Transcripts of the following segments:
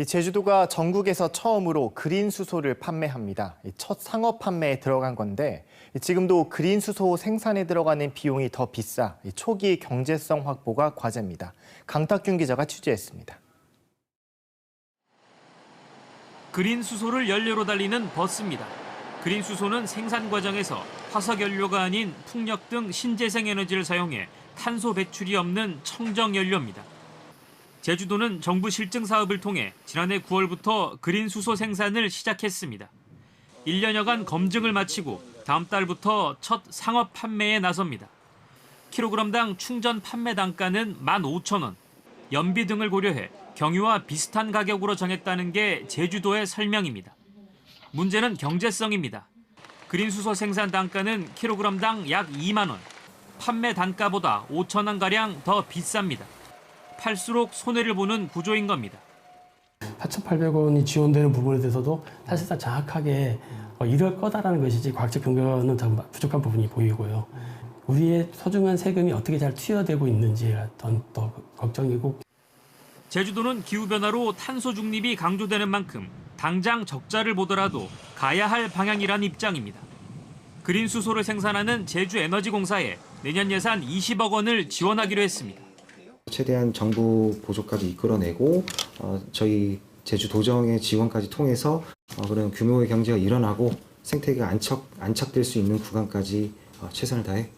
이 제주도가 전국에서 처음으로 그린 수소를 판매합니다. 이첫 상업 판매에 들어간 건데 이 지금도 그린 수소 생산에 들어가는 비용이 더 비싸 이 초기 경제성 확보가 과제입니다. 강탁균 기자가 취재했습니다. 그린 수소를 연료로 달리는 버스입니다. 그린 수소는 생산 과정에서 화석 연료가 아닌 풍력 등 신재생 에너지를 사용해 탄소 배출이 없는 청정 연료입니다. 제주도는 정부 실증 사업을 통해 지난해 9월부터 그린 수소 생산을 시작했습니다. 1년여간 검증을 마치고 다음 달부터 첫 상업 판매에 나섭니다. 킬로그램당 충전 판매 단가는 15,000원. 연비 등을 고려해 경유와 비슷한 가격으로 정했다는 게 제주도의 설명입니다. 문제는 경제성입니다. 그린 수소 생산 단가는 킬로그램당 약 2만 원. 판매 단가보다 5천 원 가량 더 비쌉니다. 팔수록 손해를 보는 구조인 겁니다. 4,800원이 지원되는 부분에 대해서도 사실상 정확하게 어, 이럴 거다라는 것이지 과학적 근거는 좀 부족한 부분이 보이고요. 우리의 소중한 세금이 어떻게 잘 투여되고 있는지가 더, 더 걱정이고 제주도는 기후변화로 탄소 중립이 강조되는 만큼 당장 적자를 보더라도 가야 할 방향이란 입장입니다. 그린 수소를 생산하는 제주에너지공사에 내년 예산 20억 원을 지원하기로 했습니다. 최대한 정부 보조까지 이끌어내고 어, 저희 제주 도정의 지원까지 통해서 어, 그런 규모의 경제가 일어나고 생태계가 안착 안착될 수 있는 구간까지 어, 최선을 다해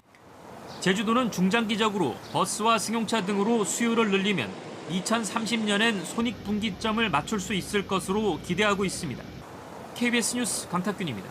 제주도는 중장기적으로 버스와 승용차 등으로 수요를 늘리면 2030년엔 손익분기점을 맞출 수 있을 것으로 기대하고 있습니다. KBS 뉴스 강탁균입니다.